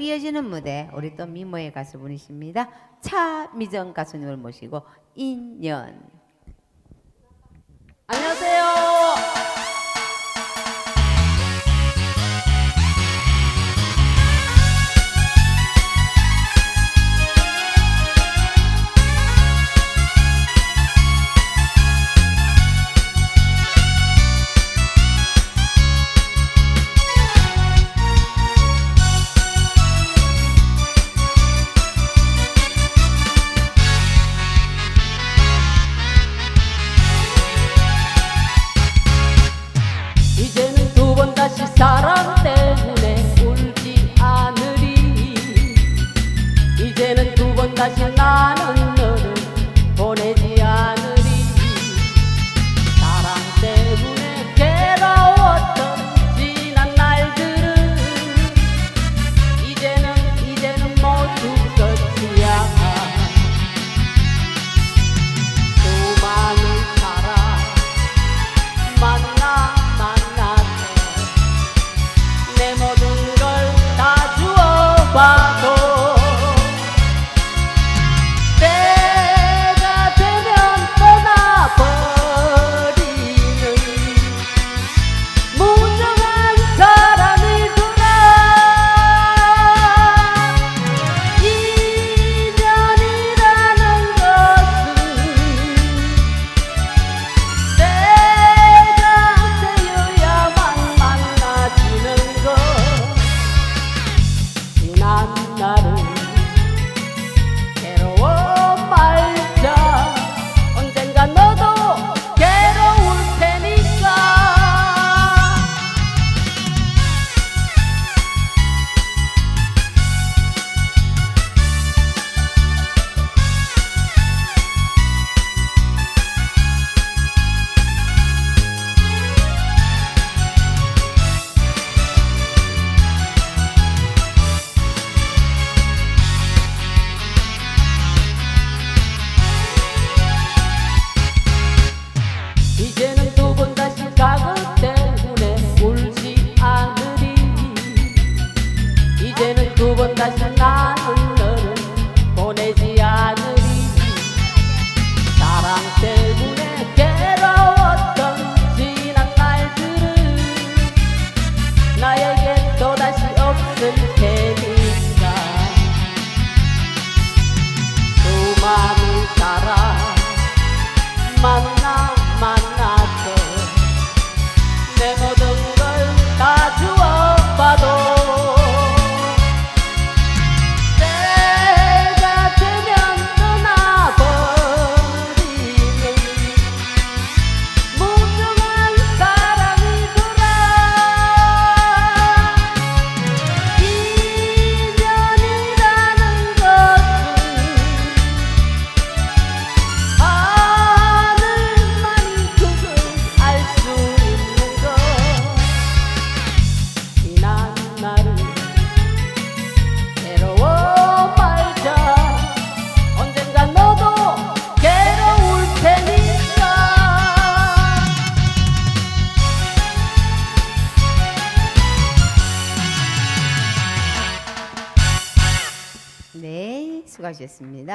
이어지는 무대 우리 또 미모의 가수분이십니다. 차미정 가수님을 모시고 인연. 안녕하세요. 이제는 두 번 다시 가고 때문에 울지 않으리. 이제는 두 번 다시 나는 너를 보내지 않으리. 사랑 때문에 괴로웠던 지난 날들은 나에게 또다시 없을 테니까. 만 수고하셨습니다.